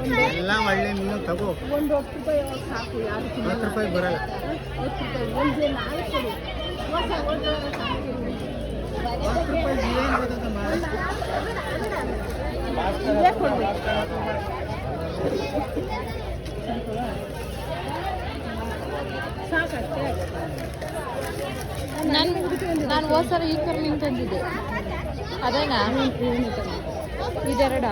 ಒಳ್ಳೆ ಮೀನು ತಗೋ. ಒಂದು ಹತ್ತು ರೂಪಾಯಿ ಸಾಕು ಯಾರು ಹತ್ತು ರೂಪಾಯಿ ಬರಲ್ಲ. ಹತ್ತು ರೂಪಾಯಿ ಒಂದು ನಾಲ್ಕು ಕೊಡಿ. ಹೊಸ ಹೊಸ ಹತ್ತು ರೂಪಾಯಿ ಏನ್ ಬರ್ತದಮ್ಮ? ಇದೇ ಕೊಡ್ಬೇಕು ಸಾಕಷ್ಟೇ ನಾನು ನಾನು ಹೋದ ಸಲ ಈ ಕರ್ಮಿಂಗ್ ತಂದಿದ್ದೆ ಅದೇನಾ? ಇದೆರಡ?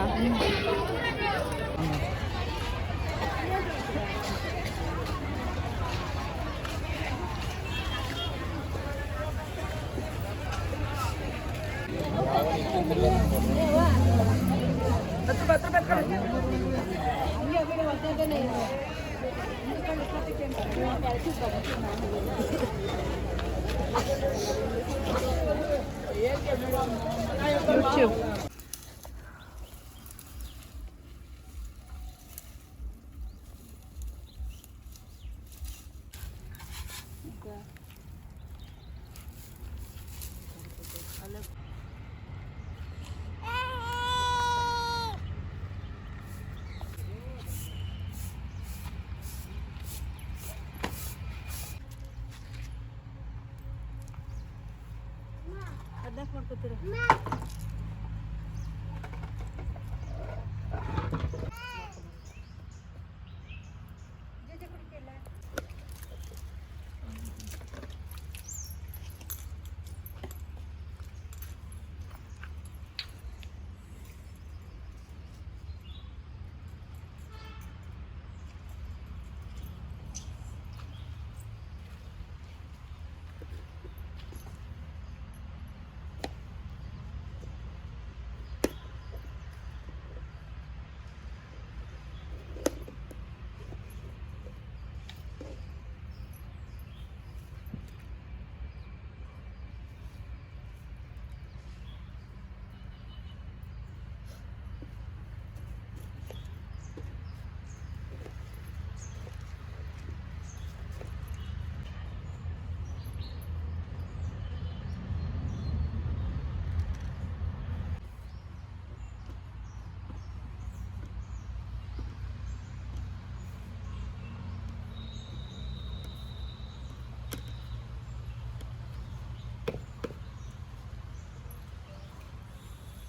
YouTube. Мам,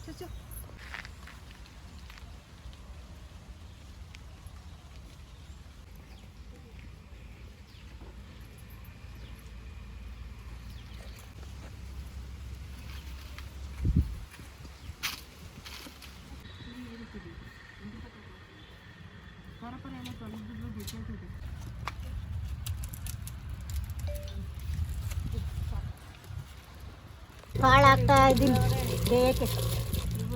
ಅದಕ್ಕೆ ಮಾಡ್ಕೊತೀರ ಕಾಳು ಹಾಕ್ತಾ ಇದ್ದೀನಿ ಬೇಯಕ್ಕೆ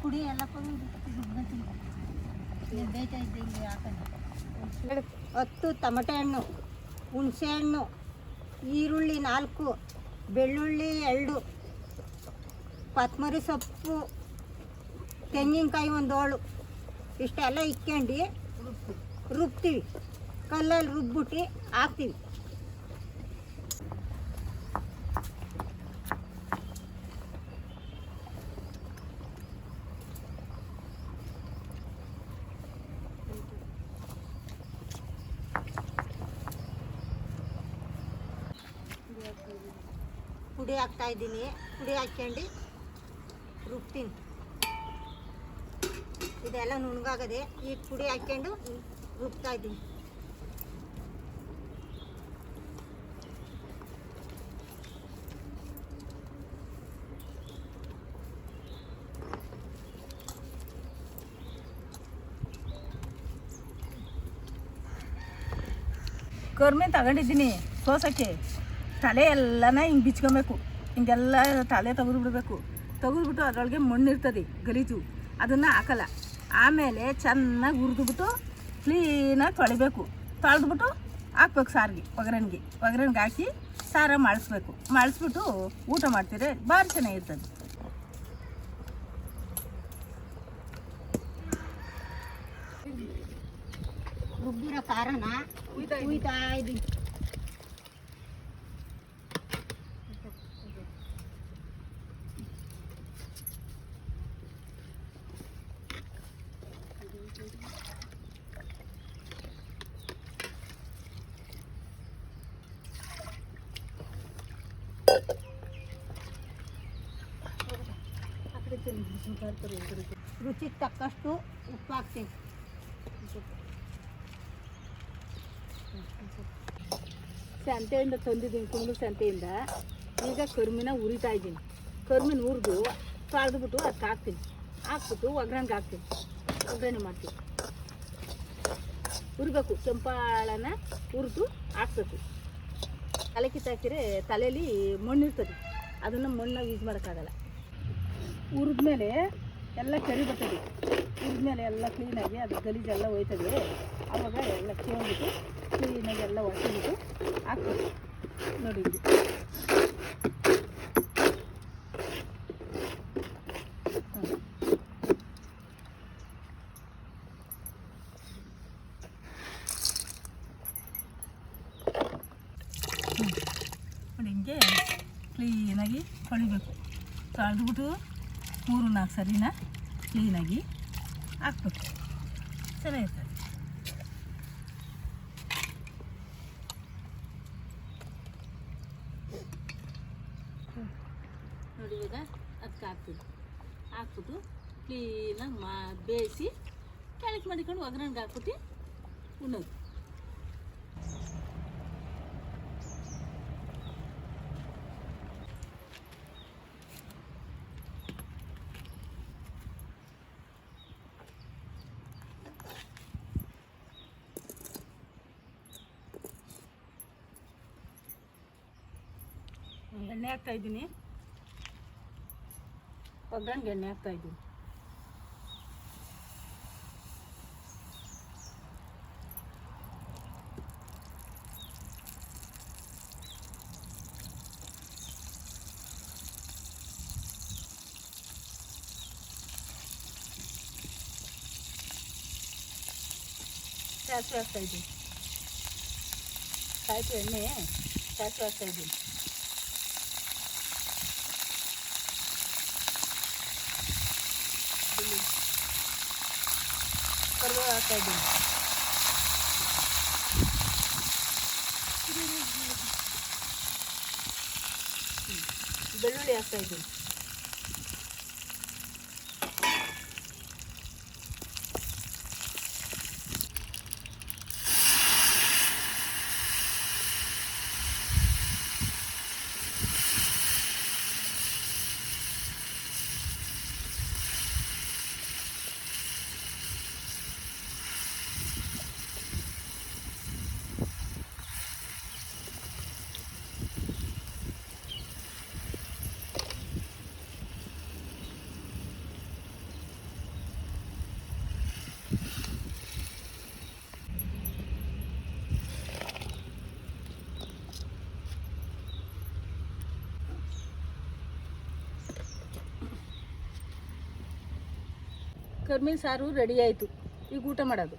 ಪುಡಿ ಎಲ್ಲ ಹತ್ತು ಟಮಟೆ ಹಣ್ಣು, ಹುಣಸೆ ಹಣ್ಣು, ಈರುಳ್ಳಿ ನಾಲ್ಕು, ಬೆಳ್ಳುಳ್ಳಿ ಎರಡು, ಕೊತ್ತಂಬರಿ ಸೊಪ್ಪು, ತೆಂಗಿನಕಾಯಿ ಒಂದು ಹೋಳು ಇಷ್ಟೆಲ್ಲ ಇಕ್ಕೊಂಡು ರುಬ್ತೀವಿ. ಕಲ್ಲಲ್ಲಿ ರುಬ್ಬಿಟ್ಟು ಹಾಕ್ತೀವಿ. ಪುಡಿ ಹಾಕ್ತಾ ಇದ್ದೀನಿ. ಪುಡಿ ಹಾಕ್ಕೊಂಡು ರುಬ್ತೀನಿ. ಇದೆಲ್ಲ ನುಣ್ಗಾಗದೆ ಈ ಪುಡಿ ಹಾಕ್ಕೊಂಡು ರುಬ್ತಾ ಇದ್ದೀನಿ. ಕರ್ಮೆ ತಗೊಂಡಿದ್ದೀನಿ ಸೋಸಕ್ಕೆ. ತಲೆ ಎಲ್ಲನ ಹಿಂಗೆ ಬಿಚ್ಕೊಬೇಕು. ಹಿಂಗೆಲ್ಲ ತಲೆ ತೆಗೆದು ಬಿಡಬೇಕು. ತೆಗೆದ್ಬಿಟ್ಟು ಅದರೊಳಗೆ ಮಣ್ಣು ಇರ್ತದೆ ಗಲೀಜು. ಅದನ್ನು ಹಾಕಲ್ಲ. ಆಮೇಲೆ ಚೆನ್ನಾಗಿ ಹುರಿದ್ಬಿಟ್ಟು ಕ್ಲೀನಾಗಿ ತೊಳಿಬೇಕು. ತೊಳೆದ್ಬಿಟ್ಟು ಹಾಕ್ಬೇಕು ಸಾರಿಗೆ ಒಗ್ಗರಣೆಗೆ. ಒಗ್ಗರಣೆಗೆ ಹಾಕಿ ಸಾರ ಮಾಡಿಸ್ಬೇಕು. ಮಾಡಿಸ್ಬಿಟ್ಟು ಊಟ ಮಾಡ್ತೀರಿ ಭಾರಿ ಚೆನ್ನಾಗಿರ್ತದೆ. ರುಬ್ಬಿರೋ ಖಾರನ ಕುಯ್ತಾ ಇದ್ದೀನಿ ರುಚಿಗೆ ತಕ್ಕಷ್ಟು ಉಪ್ಪು ಹಾಕ್ತೀನಿ ಸಂತೆಯಿಂದ ತಂದಿದ್ದೀನಿ ಕುಂಬಳ ಸಂತೆಯಿಂದ. ಈಗ ಕರ್ಮಿನ ಉರಿತಾ ಇದ್ದೀನಿ. ಕರ್ಮಿನ ಹುರಿದು ತೊಳೆದ್ಬಿಟ್ಟು ಅದಕ್ಕೆ ಹಾಕ್ತೀನಿ. ಹಾಕ್ಬಿಟ್ಟು ಒಗ್ಗರಣೆಗೆ ಹಾಕ್ತೀನಿ. ಒಗ್ಗರಣೆ ಮಾಡ್ತೀನಿ. ಹುರಿಬೇಕು. ಕೆಂಪಾಳನ ಹುರಿದು ಹಾಕ್ಬೇಕು. ತಲೆ ಕಿತ್ತಾಕಿದ್ರೆ ತಲೆಯಲ್ಲಿ ಮಣ್ಣಿರ್ತದೆ. ಅದನ್ನು ಮಣ್ಣಾಗಿ ಯೂಸ್ ಮಾಡೋಕ್ಕಾಗಲ್ಲ. ಹುರಿದ್ಮೇಲೆ ಎಲ್ಲ ಕರಿ ಬರ್ತದೆ. ಹುರಿದ್ಮೇಲೆ ಎಲ್ಲ ಕ್ಲೀನಾಗಿ ಅದು ಗಲೀಜೆಲ್ಲ ಹೋಯ್ತದೆ. ಆವಾಗ ಎಲ್ಲ ಕೇಳಿಬಿಟ್ಟು ಕ್ಲೀನಾಗಿ ಎಲ್ಲ ಒಟ್ಟಿಬಿಟ್ಟು ಹಾಕ್ಬೇಕು. ನೋಡಿ ಹಿಂಗೆ ಕ್ಲೀನಾಗಿ ತೊಳಿಬೇಕು. ತೊಳೆದ್ಬಿಟ್ಟು ಮೂರು ನಾಲ್ಕು ಸರಿನ? ಕ್ಲೀನಾಗಿ ಹಾಕ್ಬೇಕು ಚೆನ್ನಾಗಿರ್ತದೆ. ನೋಡಿ ಇವಾಗ ಅದಕ್ಕೆ ಹಾಕ್ತೀವಿ ಹಾಕ್ಬಿಟ್ಟು ಕ್ಲೀನಾಗಿ ಮಾ ಬೇಯಿಸಿ ಕೆಳಗೆ ಮಾಡಿಕೊಂಡು ಒಗ್ಗರಣೆಗೆ ಹಾಕ್ಬಿಟ್ಟು ಉಣ್ಣೋದು. ಎಣ್ಣೆ ಹಾಕ್ತಾ ಇದ್ದೀನಿ. ಒಗ್ಗರಣೆಗೆ ಎಣ್ಣೆ ಹಾಕ್ತಾ ಇದ್ದೀನಿ. ಸಾಸಿವೆ ಹಾಕ್ತಾ ಇದ್ದೀನಿ. ಸಾಯಿತು ಎಣ್ಣೆ ಸಾಸಿವೆ ಹಾಕ್ತಾ ಇದ್ದೀನಿ. ಕರಿಬೇವು ಹಾಕ್ತಾ ಇದ್ದೀನಿ ಹ್ಮ್. ಬೆಳ್ಳುಳ್ಳಿ ಹಾಕ್ತಾ ಇದ್ದೀನಿ ಕರ್ಮೀನ್ ಸಾರು ರೆಡಿ ಆಯಿತು. ಈಗ ಊಟ ಮಾಡೋದು.